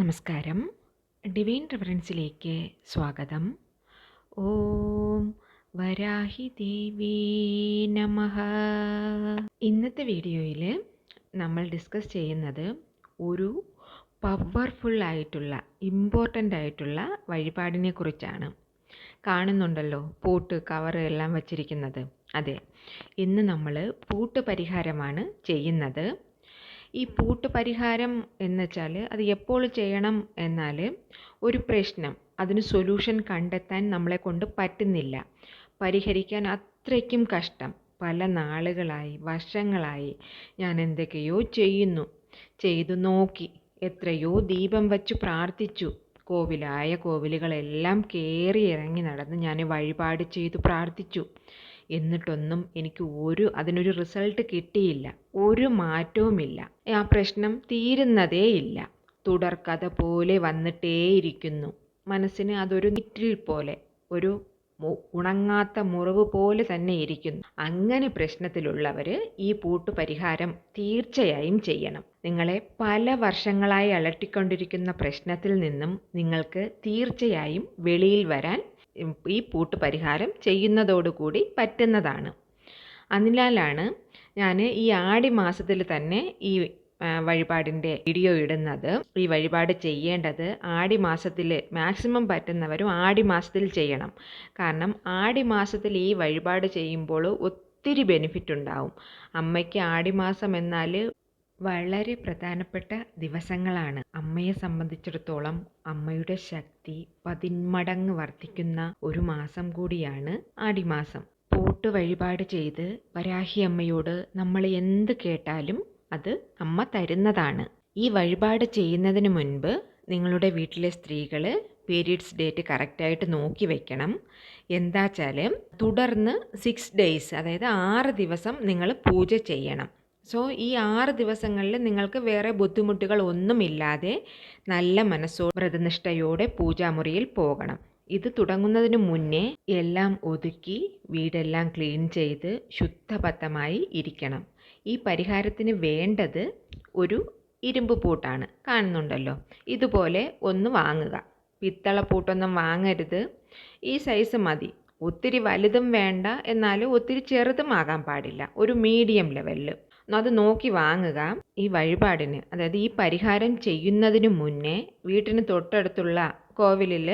നമസ്കാരം. ഡിവൈൻ റെഫറൻസിലേക്ക് സ്വാഗതം. ഓം വരാഹി ദേവി നമ. ഇന്നത്തെ വീഡിയോയിൽ നമ്മൾ ഡിസ്കസ് ചെയ്യുന്നത് ഒരു പവർഫുൾ ആയിട്ടുള്ള ഇമ്പോർട്ടന്റ് ആയിട്ടുള്ള വഴിപാടിനെ കുറിച്ചാണ്. കാണുന്നുണ്ടല്ലോ പൂട്ട് കവർ എല്ലാം വച്ചിരിക്കുന്നത്. അതെ ഇന്ന് നമ്മൾ പൂട്ട് പരിഹാരമാണ് ചെയ്യുന്നത്. ഈ പൂട്ട് പരിഹാരം എന്ന് വെച്ചാൽ അത് എപ്പോൾ ചെയ്യണം എന്നാൽ ഒരു പ്രശ്നം അതിന് സൊല്യൂഷൻ കണ്ടെത്താൻ നമ്മളെ കൊണ്ട് പറ്റുന്നില്ല. പരിഹരിക്കാൻ അത്രയ്ക്കും കഷ്ടം. പല നാളുകളായി വർഷങ്ങളായി ഞാൻ എന്തൊക്കെയോ ചെയ്യുന്നു. ചെയ്തു നോക്കി. എത്രയോ ദീപം വച്ച് പ്രാർത്ഥിച്ചു. കോവിലായ കോവിലുകളെല്ലാം കയറി ഇറങ്ങി നടന്ന് ഞാൻ വഴിപാട് ചെയ്തു പ്രാർത്ഥിച്ചു. എന്നിട്ടൊന്നും എനിക്ക് ഒരു അതിനൊരു റിസൾട്ട് കിട്ടിയില്ല. ഒരു മാറ്റവുമില്ല. ആ പ്രശ്നം തീരുന്നതേയില്ല തുടർക്കഥ പോലെ വന്നിട്ടേയിരിക്കുന്നു. മനസ്സിന് അതൊരു നിറ്റിൽ പോലെ ഒരു ഉണങ്ങാത്ത മുറിവ് പോലെ തന്നെ ഇരിക്കുന്നു. അങ്ങനെ പ്രശ്നത്തിലുള്ളവർ ഈ പൂട്ട് പരിഹാരം തീർച്ചയായും ചെയ്യണം. നിങ്ങളെ പല വർഷങ്ങളായി അലട്ടിക്കൊണ്ടിരിക്കുന്ന പ്രശ്നത്തിൽ നിന്നും നിങ്ങൾക്ക് തീർച്ചയായും വെളിയിൽ വരാൻ ഈ പൂട്ട് പരിഹാരം ചെയ്യുന്നതോടുകൂടി പറ്റുന്നതാണ്. അതിനാലാണ് ഞാൻ ഈ ആടി മാസത്തിൽ തന്നെ ഈ വഴിപാടിന്റെ വീഡിയോ ഇടുന്നത്. ഈ വഴിപാട് ചെയ്യേണ്ടത് ആടി മാസത്തിൽ മാക്സിമം പറ്റുന്നവരും ആടി മാസത്തിൽ ചെയ്യണം. കാരണം ആടി മാസത്തിൽ ഈ വഴിപാട് ചെയ്യുമ്പോൾ ഒത്തിരി ബെനിഫിറ്റ് ഉണ്ടാവും. അമ്മയ്ക്ക് ആടി മാസം എന്നാൽ വളരെ പ്രധാനപ്പെട്ട ദിവസങ്ങളാണ്. അമ്മയെ സംബന്ധിച്ചിടത്തോളം അമ്മയുടെ ശക്തി പതിന്മടങ്ങ് വർദ്ധിക്കുന്ന ഒരു മാസം കൂടിയാണ് ആടിമാസം. പോട്ട് വഴിപാട് ചെയ്ത് വരാഹി അമ്മയോട് നമ്മൾ എന്ത് കേട്ടാലും അത് അമ്മ തരുന്നതാണ്. ഈ വഴിപാട് ചെയ്യുന്നതിന് മുൻപ് നിങ്ങളുടെ വീട്ടിലെ സ്ത്രീകൾ പീരീഡ്സ് ഡേറ്റ് കറക്റ്റായിട്ട് നോക്കി വെക്കണം. എന്താ വെച്ചാൽ തുടർന്ന് സിക്സ് ഡേയ്സ് അതായത് ആറ് ദിവസം നിങ്ങൾ പൂജ ചെയ്യണം. സോ ഈ ആറ് ദിവസങ്ങളിൽ നിങ്ങൾക്ക് വേറെ ബുദ്ധിമുട്ടുകൾ ഒന്നുമില്ലാതെ നല്ല മനസ്സോ വ്രതനിഷ്ഠയോടെ പൂജാമുറിയിൽ പോകണം. ഇത് തുടങ്ങുന്നതിന് മുന്നേ എല്ലാം ഒതുക്കി വീടെല്ലാം ക്ലീൻ ചെയ്ത് ശുദ്ധബദ്ധമായി ഇരിക്കണം. ഈ പരിഹാരത്തിന് വേണ്ടത് ഒരു ഇരുമ്പ് പൂട്ടാണ്. കാണുന്നുണ്ടല്ലോ. ഇതുപോലെ ഒന്ന് വാങ്ങുക. പിത്തള പൂട്ടൊന്നും വാങ്ങരുത്. ഈ സൈസ് മതി. ഒത്തിരി വലുതും വേണ്ട. എന്നാൽ ഒത്തിരി ചെറുതും ആകാൻ പാടില്ല. ഒരു മീഡിയം ലെവലിൽ അത് നോക്കി വാങ്ങുക. ഈ വഴിപാടിന് അതായത് ഈ പരിഹാരം ചെയ്യുന്നതിന് മുന്നേ വീട്ടിന് തൊട്ടടുത്തുള്ള കോവിലിൽ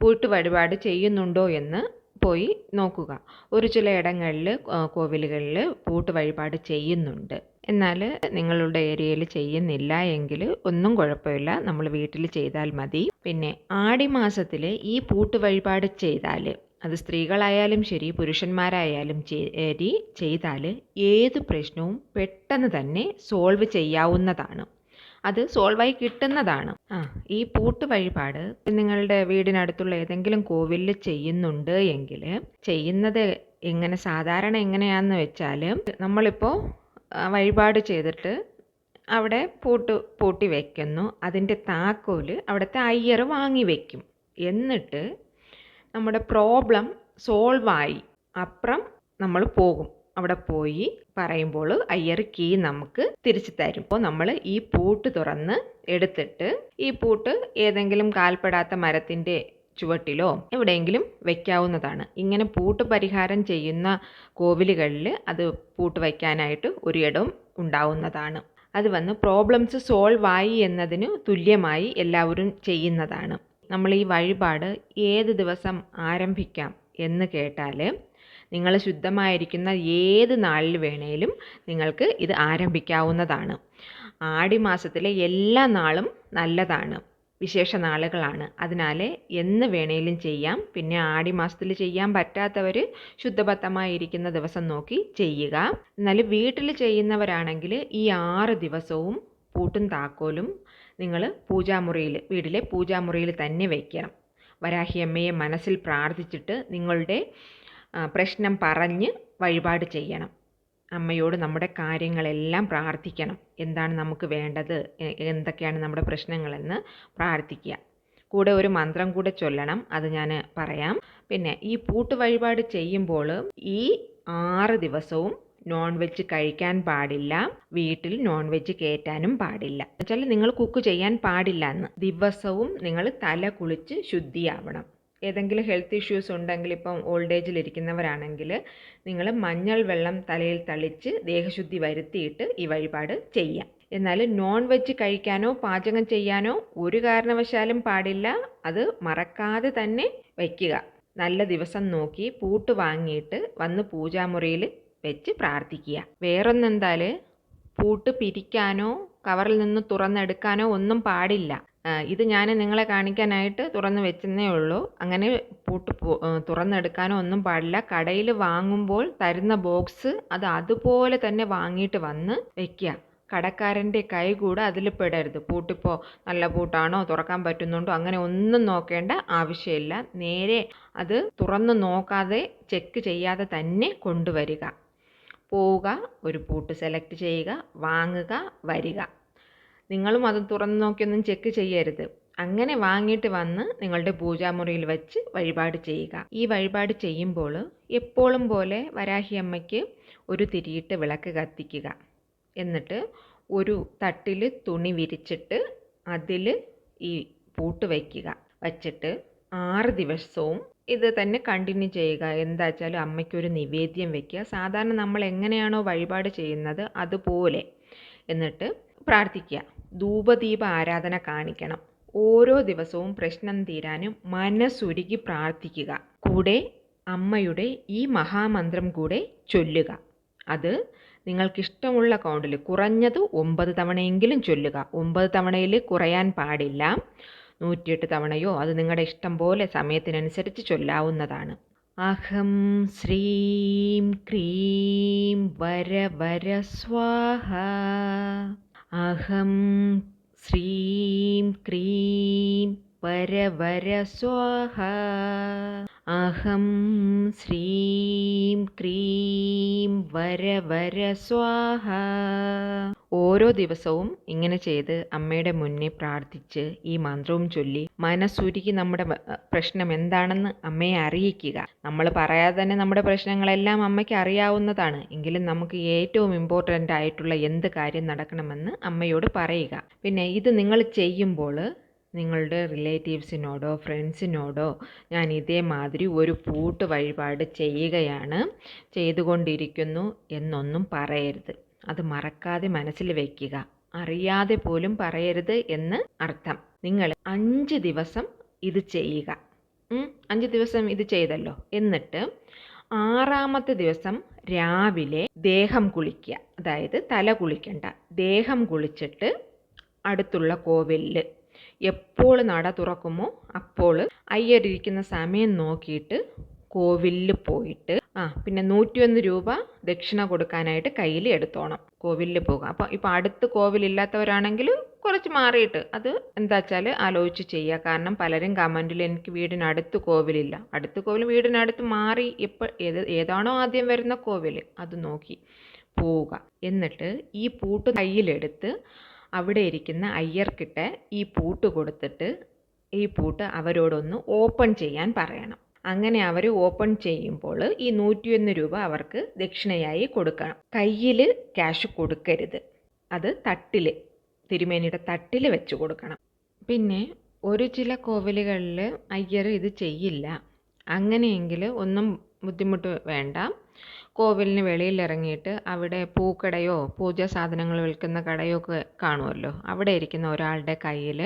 പൂട്ട് വഴിപാട് ചെയ്യുന്നുണ്ടോ എന്ന് പോയി നോക്കുക. ഒരു ചില ഇടങ്ങളിൽ കോവിലുകളിൽ പൂട്ട് വഴിപാട് ചെയ്യുന്നുണ്ട്. എന്നാൽ നിങ്ങളുടെ ഏരിയയിൽ ചെയ്യുന്നില്ല എങ്കിൽ ഒന്നും കുഴപ്പമില്ല. നമ്മൾ വീട്ടിൽ ചെയ്താൽ മതി. പിന്നെ ആടി മാസത്തിൽ ഈ പൂട്ട് വഴിപാട് ചെയ്താൽ അത് സ്ത്രീകളായാലും ശരി പുരുഷന്മാരായാലും ശരി ചെയ്താൽ ഏത് പ്രശ്നവും പെട്ടെന്ന് തന്നെ സോൾവ് ചെയ്യാവുന്നതാണ്. അത് സോൾവായി കിട്ടുന്നതാണ്. ആ ഈ പൂട്ട് വഴിപാട് നിങ്ങളുടെ വീടിനടുത്തുള്ള ഏതെങ്കിലും കോവിലിൽ ചെയ്യുന്നുണ്ട് എങ്കിൽ ചെയ്യുന്നത് എങ്ങനെ സാധാരണ എങ്ങനെയാണെന്ന് വെച്ചാൽ നമ്മളിപ്പോൾ വഴിപാട് ചെയ്തിട്ട് അവിടെ പൂട്ട് പൂട്ടി വയ്ക്കുന്നു അതിന്റെ താക്കോൽ അവിടുത്തെ അയ്യർ വാങ്ങി വയ്ക്കും എന്നിട്ട് നമ്മുടെ പ്രോബ്ലം സോൾവായി അപ്പുറം നമ്മൾ പോകും. അവിടെ പോയി പറയുമ്പോൾ അയ്യർ കീ നമുക്ക് തിരിച്ചു തരും. അപ്പോൾ നമ്മൾ ഈ പൂട്ട് തുറന്ന് എടുത്തിട്ട് ഈ പൂട്ട് ഏതെങ്കിലും കാൽപ്പെടാത്ത മരത്തിന്റെ ചുവട്ടിലോ എവിടെയെങ്കിലും വെക്കാവുന്നതാണ്. ഇങ്ങനെ പൂട്ട് പരിഹാരം ചെയ്യുന്ന കോവിലുകളിൽ അത് പൂട്ട് വയ്ക്കാനായിട്ട് ഒരു ഇടം ഉണ്ടാവുന്നതാണ്. അത് വന്ന് പ്രോബ്ലംസ് സോൾവ് ആയി എന്നതിന് തുല്യമായി എല്ലാവരും ചെയ്യുന്നതാണ്. നമ്മൾ ഈ വഴിപാട് ഏത് ദിവസം ആരംഭിക്കാം എന്ന് കേട്ടാൽ നിങ്ങൾ ശുദ്ധമായിരിക്കുന്ന ഏത് നാളിൽ വേണേലും നിങ്ങൾക്ക് ഇത് ആരംഭിക്കാവുന്നതാണ്. ആടി മാസത്തിലെ എല്ലാ നാളും നല്ലതാണ് വിശേഷ നാളുകളാണ്. അതിനാൽ എന്ന് വേണേലും ചെയ്യാം. പിന്നെ ആടി മാസത്തിൽ ചെയ്യാൻ പറ്റാത്തവർ ശുദ്ധബദ്ധമായിരിക്കുന്ന ദിവസം നോക്കി ചെയ്യുക. എന്നാൽ വീട്ടിൽ ചെയ്യുന്നവരാണെങ്കിൽ ഈ ആറ് ദിവസവും പൂട്ടും താക്കോലും നിങ്ങൾ പൂജാമുറിയിൽ വീട്ടിലെ പൂജാമുറിയിൽ തന്നെ വയ്ക്കണം വരാഹിയമ്മയെ മനസ്സിൽ പ്രാർത്ഥിച്ചിട്ട് നിങ്ങളുടെ പ്രശ്നം പറഞ്ഞ് വഴിപാട് ചെയ്യണം. അമ്മയോട് നമ്മുടെ കാര്യങ്ങളെല്ലാം പ്രാർത്ഥിക്കണം. എന്താണ് നമുക്ക് വേണ്ടത്? എന്തൊക്കെയാണ് നമ്മുടെ പ്രശ്നങ്ങളെന്ന് പ്രാർത്ഥിക്കുക. കൂടെ ഒരു മന്ത്രം കൂടെ ചൊല്ലണം അത് ഞാൻ പറയാം. പിന്നെ ഈ പൂട്ട് വഴിപാട് ചെയ്യുമ്പോൾ ഈ ആറ് ദിവസവും നോൺ വെജ് കഴിക്കാൻ പാടില്ല. വീട്ടിൽ നോൺ വെജ് കയറ്റാനും പാടില്ല. എന്നുവെച്ചാൽ നിങ്ങൾ കുക്ക് ചെയ്യാൻ പാടില്ല എന്ന്. ദിവസവും നിങ്ങൾ തല കുളിച്ച് ശുദ്ധിയാവണം. ഏതെങ്കിലും ഹെൽത്ത് ഇഷ്യൂസ് ഉണ്ടെങ്കിൽ ഇപ്പം ഓൾഡ് ഏജിൽ ഇരിക്കുന്നവരാണെങ്കിൽ നിങ്ങൾ മഞ്ഞൾ വെള്ളം തലയിൽ തളിച്ച് ദേഹശുദ്ധി വരുത്തിയിട്ട് ഈ വഴിപാട് ചെയ്യാം. എന്നാൽ നോൺ വെജ് കഴിക്കാനോ പാചകം ചെയ്യാനോ ഒരു കാരണവശാലും പാടില്ല. അത് മറക്കാതെ തന്നെ വയ്ക്കുക. നല്ല ദിവസം നോക്കി പൂട്ട് വാങ്ങിയിട്ട് വന്ന് പൂജാമുറിയിൽ വെച്ച് പ്രാർത്ഥിക്കുക. വേറൊന്നെന്താൽ പൂട്ട് പിരിക്കാനോ കവറിൽ നിന്ന് തുറന്നെടുക്കാനോ ഒന്നും പാടില്ല. ഇത് ഞാൻ നിങ്ങളെ കാണിക്കാനായിട്ട് തുറന്ന് വെച്ചെന്നേ ഉള്ളൂ. അങ്ങനെ പൂട്ട് തുറന്നെടുക്കാനോ ഒന്നും പാടില്ല. കടയിൽ വാങ്ങുമ്പോൾ തരുന്ന ബോക്സ് അത് അതുപോലെ തന്നെ വാങ്ങിയിട്ട് വന്ന് വെക്കുക. കടക്കാരന്റെ കൈ കൂടെ അതിൽ പെടരുത്. പൂട്ടിപ്പോൾ നല്ല പൂട്ടാണോ തുറക്കാൻ പറ്റുന്നുണ്ടോ അങ്ങനെ ഒന്നും നോക്കേണ്ട ആവശ്യമില്ല. നേരെ അത് തുറന്ന് നോക്കാതെ ചെക്ക് ചെയ്യാതെ തന്നെ കൊണ്ടുവരിക. പോവുക ഒരു പൂട്ട് സെലക്ട് ചെയ്യുക വാങ്ങുക വരിക. നിങ്ങളും അത് തുറന്നു നോക്കിയൊന്നും ചെക്ക് ചെയ്യരുത്. അങ്ങനെ വാങ്ങിയിട്ട് വന്ന് നിങ്ങളുടെ പൂജാമുറിയിൽ വെച്ച് വഴിപാട് ചെയ്യുക. ഈ വഴിപാട് ചെയ്യുമ്പോൾ എപ്പോഴും പോലെ വരാഹി അമ്മയ്ക്ക് ഒരു തിരിയിട്ട് വിളക്ക് കത്തിക്കുക. എന്നിട്ട് ഒരു തട്ടിൽ തുണി വിരിച്ചിട്ട് അതിൽ ഈ പൂട്ട് വയ്ക്കുക വച്ചിട്ട് ആറ് ദിവസവും ഇത് തന്നെ കണ്ടിന്യൂ ചെയ്യുക. എന്താ വെച്ചാൽ അമ്മയ്ക്കൊരു നിവേദ്യം വെക്കുക. സാധാരണ നമ്മൾ എങ്ങനെയാണോ വഴിപാട് ചെയ്യുന്നത് അതുപോലെ എന്നിട്ട് പ്രാർത്ഥിക്കുക. ധൂപദീപ ആരാധന കാണിക്കണം. ഓരോ ദിവസവും പ്രശ്നം തീരാനും മനസ്സുരുകി പ്രാർത്ഥിക്കുക. കൂടെ അമ്മയുടെ ഈ മഹാമന്ത്രം കൂടെ ചൊല്ലുക. അത് നിങ്ങൾക്കിഷ്ടമുള്ള കൗണ്ടിൽ കുറഞ്ഞത് ഒമ്പത് തവണയെങ്കിലും ചൊല്ലുക. ഒമ്പത് തവണയിൽ കുറയാൻ പാടില്ല. നൂറ്റിയെട്ട് തവണയോ അത് നിങ്ങളുടെ ഇഷ്ടം പോലെ സമയത്തിനനുസരിച്ച് ചൊല്ലാവുന്നതാണ്. അഹം ശ്രീം ക്രീം വര വര സ്വാഹ. അഹം ശ്രീം ക്രീം വര വര സ്വാഹ. അഹം ശ്രീം ക്രീം വര വര സ്വാഹ. ഓരോ ദിവസവും ഇങ്ങനെ ചെയ്ത് അമ്മയുടെ മുന്നേ പ്രാർത്ഥിച്ച് ഈ മന്ത്രവും ചൊല്ലി മനസ്സുരുക്കി നമ്മുടെ പ്രശ്നം എന്താണെന്ന് അമ്മയെ അറിയിക്കുക. നമ്മൾ പറയാതെ തന്നെ നമ്മുടെ പ്രശ്നങ്ങളെല്ലാം അമ്മയ്ക്ക് അറിയാവുന്നതാണ്. എങ്കിലും നമുക്ക് ഏറ്റവും ഇമ്പോർട്ടന്റ് ആയിട്ടുള്ള എന്ത് കാര്യം നടക്കണമെന്ന് അമ്മയോട് പറയുക. പിന്നെ ഇത് നിങ്ങൾ ചെയ്യുമ്പോൾ നിങ്ങളുടെ റിലേറ്റീവ്സിനോടോ ഫ്രണ്ട്സിനോടോ ഞാൻ ഇതേമാതിരി ഒരു പൂട്ട് വഴിപാട് ചെയ്യുകയാണ്. ചെയ്തുകൊണ്ടിരിക്കുന്നു എന്നൊന്നും പറയരുത്. അത് മറക്കാതെ മനസ്സിൽ വയ്ക്കുക അറിയാതെ പോലും പറയരുത് എന്ന് അർത്ഥം. നിങ്ങൾ അഞ്ച് ദിവസം ഇത് ചെയ്യുക. അഞ്ച് ദിവസം ഇത് ചെയ്തല്ലോ. എന്നിട്ട് ആറാമത്തെ ദിവസം രാവിലെ ദേഹം കുളിക്കുക. അതായത് തല കുളിക്കണ്ട. ദേഹം കുളിച്ചിട്ട് അടുത്തുള്ള കോവിലിൽ എപ്പോൾ നട തുറക്കുമോ അപ്പോൾ അയ്യരിക്കുന്ന സമയം നോക്കിയിട്ട് കോവിലിൽ പോയിട്ട് ആ പിന്നെ നൂറ്റിയൊന്ന് രൂപ ദക്ഷിണ കൊടുക്കാനായിട്ട് കയ്യിൽ എടുത്തോണം കോവിലിൽ പോകുക. അപ്പോൾ ഇപ്പോൾ അടുത്ത് കോവിലില്ലാത്തവരാണെങ്കിൽ കുറച്ച് മാറിയിട്ട് അത് എന്താ വെച്ചാൽ ആലോചിച്ച് ചെയ്യുക. കാരണം പലരും കമന്റിൽ എനിക്ക് വീടിനടുത്ത് കോവിലില്ല. അടുത്ത് കോവിൽ വീടിനടുത്ത് മാറി ഇപ്പോൾ ഏത് ഏതാണോ ആദ്യം വരുന്ന കോവിൽ അത് നോക്കി പോവുക. എന്നിട്ട് ഈ പൂട്ട് കയ്യിലെടുത്ത് അവിടെ ഇരിക്കുന്ന അയ്യർക്കിട്ട് ഈ പൂട്ട് കൊടുത്തിട്ട് ഈ പൂട്ട് അവരോടൊന്ന് ഓപ്പൺ ചെയ്യാൻ പറയണം. അങ്ങനെ അവർ ഓപ്പൺ ചെയ്യുമ്പോൾ ഈ നൂറ്റിയൊന്ന് രൂപ അവർക്ക് ദക്ഷിണയായി കൊടുക്കണം. കയ്യിൽ ക്യാഷ് കൊടുക്കരുത്. അത് തട്ടിൽ തിരുമേനിയുടെ തട്ടിൽ വെച്ച് കൊടുക്കണം. പിന്നെ ഒരു ചില കോവിലുകളിൽ അയ്യർ ഇത് ചെയ്യില്ല. അങ്ങനെയെങ്കിൽ ഒന്നും ബുദ്ധിമുട്ട് വേണ്ട. കോവിലിന് വെളിയിൽ ഇറങ്ങിയിട്ട് അവിടെ പൂക്കടയോ പൂജാ സാധനങ്ങൾ വിൽക്കുന്ന കടയോ ഒക്കെ കാണുമല്ലോ. അവിടെ ഇരിക്കുന്ന ഒരാളുടെ കയ്യിൽ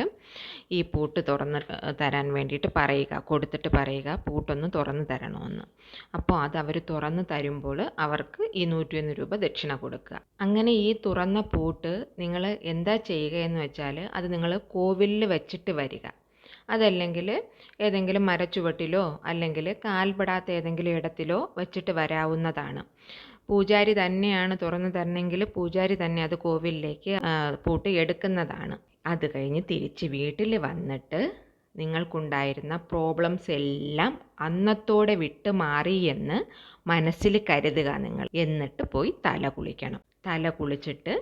ഈ പൂട്ട് തുറന്ന് തരാൻ വേണ്ടിയിട്ട് പറയുക കൊടുത്തിട്ട് പറയുക പൂട്ടൊന്ന് തുറന്ന് തരണമെന്ന്. അപ്പോൾ അത് അവർ തുറന്ന് തരുമ്പോൾ അവർക്ക് ഈ നൂറ്റിയൊന്ന് രൂപ ദക്ഷിണ കൊടുക്കുക. അങ്ങനെ ഈ തുറന്ന പൂട്ട് നിങ്ങൾ എന്താ ചെയ്യുക എന്ന് വെച്ചാൽ അത് നിങ്ങൾ കോവിലിൽ വെച്ചിട്ട് വരിക. അതല്ലെങ്കിൽ ഏതെങ്കിലും മരച്ചുവട്ടിലോ അല്ലെങ്കിൽ കാൽപ്പെടാത്ത ഏതെങ്കിലും ഇടത്തിലോ വെച്ചിട്ട് വരാവുന്നതാണ്. പൂജാരി തന്നെയാണ് തുറന്നു തരണമെങ്കിൽ പൂജാരി തന്നെ അത് കോവിലിലേക്ക് പൂട്ടി എടുക്കുന്നതാണ്. അത് കഴിഞ്ഞ് തിരിച്ച് വീട്ടിൽ വന്നിട്ട് നിങ്ങൾക്കുണ്ടായിരുന്ന പ്രോബ്ലംസ് എല്ലാം അന്നത്തോടെ വിട്ട് മാറി എന്ന് മനസ്സിൽ കരുതുക നിങ്ങൾ. എന്നിട്ട് പോയി തല കുളിക്കണം. തല കുളിച്ചിട്ട്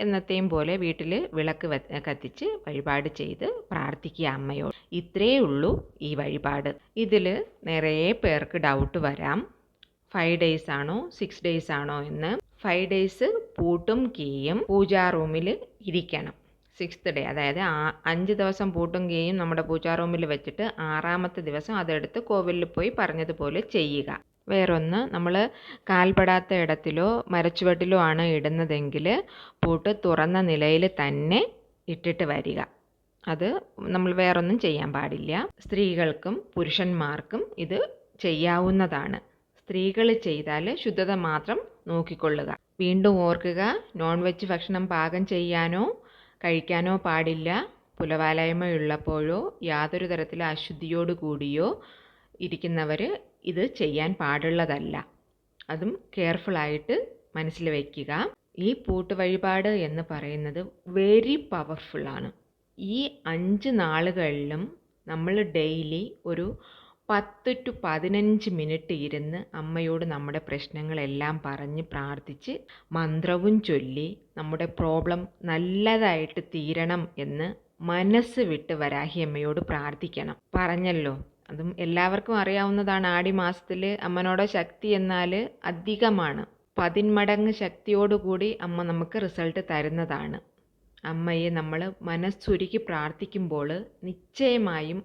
എന്നത്തെയും പോലെ വീട്ടിൽ വിളക്ക് കത്തിച്ച് വഴിപാട് ചെയ്ത് പ്രാർത്ഥിക്കുക അമ്മയോട്. ഇത്രയേ ഉള്ളൂ ഈ വഴിപാട്. ഇതിൽ നിറയെ പേർക്ക് ഡൗട്ട് വരാം. ഫൈവ് ഡേയ്സ് ആണോ സിക്സ് ഡേയ്സ് ആണോ എന്ന്. ഫൈവ് ഡേയ്സ് പൂട്ടും കീയും. പൂജാ റൂമിൽ ഇരിക്കണം. സിക്സ്ത് ഡേ അതായത് ആ അഞ്ച് ദിവസം പൂട്ടും കീയും നമ്മുടെ പൂജാ റൂമിൽ വെച്ചിട്ട് ആറാമത്തെ ദിവസം അതെടുത്ത് കോവിലിൽ പോയി പറഞ്ഞതുപോലെ ചെയ്യുക. വേറൊന്ന് നമ്മൾ കാൽപ്പെടാത്ത ഇടത്തിലോ മരച്ചുവട്ടിലോ ആണ് ഇടുന്നതെങ്കിൽ പൂട്ട് തുറന്ന നിലയിൽ തന്നെ ഇട്ടിട്ട് വരിക. അത് നമ്മൾ വേറൊന്നും ചെയ്യാൻ പാടില്ല. സ്ത്രീകൾക്കും പുരുഷന്മാർക്കും ഇത് ചെയ്യാവുന്നതാണ്. സ്ത്രീകൾ ചെയ്താൽ ശുദ്ധത മാത്രം നോക്കിക്കൊള്ളുക. വീണ്ടും ഓർക്കുക നോൺ വെജ് ഭക്ഷണം പാകം ചെയ്യാനോ കഴിക്കാനോ പാടില്ല. പുലവാലായ്മയുള്ളപ്പോഴോ യാതൊരു തരത്തിലെ അശുദ്ധിയോടുകൂടിയോ ഇരിക്കുന്നവർ ഇത് ചെയ്യാൻ പാടുള്ളതല്ല. അതും കെയർഫുള്ളായിട്ട് മനസ്സിൽ വയ്ക്കുക. ഈ പൂട്ട് വഴിപാട് എന്ന് പറയുന്നത് വെരി പവർഫുള്ളാണ് ഈ അഞ്ച് നാളുകളിലും നമ്മൾ ഡെയിലി ഒരു പത്ത് ടു പതിനഞ്ച് മിനിറ്റ് ഇരുന്ന് അമ്മയോട് നമ്മുടെ പ്രശ്നങ്ങളെല്ലാം പറഞ്ഞ് പ്രാർത്ഥിച്ച് മന്ത്രവും ചൊല്ലി നമ്മുടെ പ്രോബ്ലം നല്ലതായിട്ട് തീരണം എന്ന് മനസ്സ് വിട്ട് വരാഹി അമ്മയോട് പ്രാർത്ഥിക്കണം. പറഞ്ഞല്ലോ അതും എല്ലാവർക്കും അറിയാവുന്നതാണ് ആടി മാസത്തിൽ അമ്മനോടെ ശക്തി എന്നാൽ അധികമാണ്. പതിന്മടങ്ങ് ശക്തിയോടുകൂടി അമ്മ നമുക്ക് റിസൾട്ട് തരുന്നതാണ്. അമ്മയെ നമ്മൾ മനസ്സുരുക്കി പ്രാർത്ഥിക്കുമ്പോൾ നിശ്ചയമായും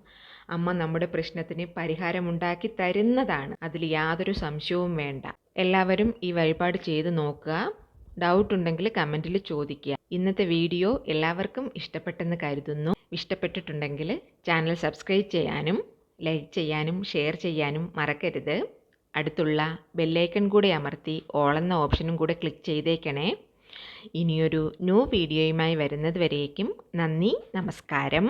അമ്മ നമ്മുടെ പ്രശ്നത്തിന് പരിഹാരമുണ്ടാക്കി തരുന്നതാണ്. അതിൽ യാതൊരു സംശയവും വേണ്ട. എല്ലാവരും ഈ വഴിപാട് ചെയ്ത് നോക്കുക. ഡൗട്ട് ഉണ്ടെങ്കിൽ കമന്റിൽ ചോദിക്കുക. ഇന്നത്തെ വീഡിയോ എല്ലാവർക്കും ഇഷ്ടപ്പെട്ടെന്ന് കരുതുന്നു. ഇഷ്ടപ്പെട്ടിട്ടുണ്ടെങ്കിൽ ചാനൽ സബ്സ്ക്രൈബ് ചെയ്യാനും ലൈക്ക് ചെയ്യാനും ഷെയർ ചെയ്യാനും മറക്കരുത്. അടുത്തുള്ള ബെല്ലൈക്കൺ കൂടെ അമർത്തി ഓളെന്ന ഓപ്ഷനും കൂടെ ക്ലിക്ക് ചെയ്തേക്കണേ. ഇനിയൊരു ന്യൂ വീഡിയോയുമായി വരുന്നത് വരേക്കും. നന്ദി നമസ്കാരം.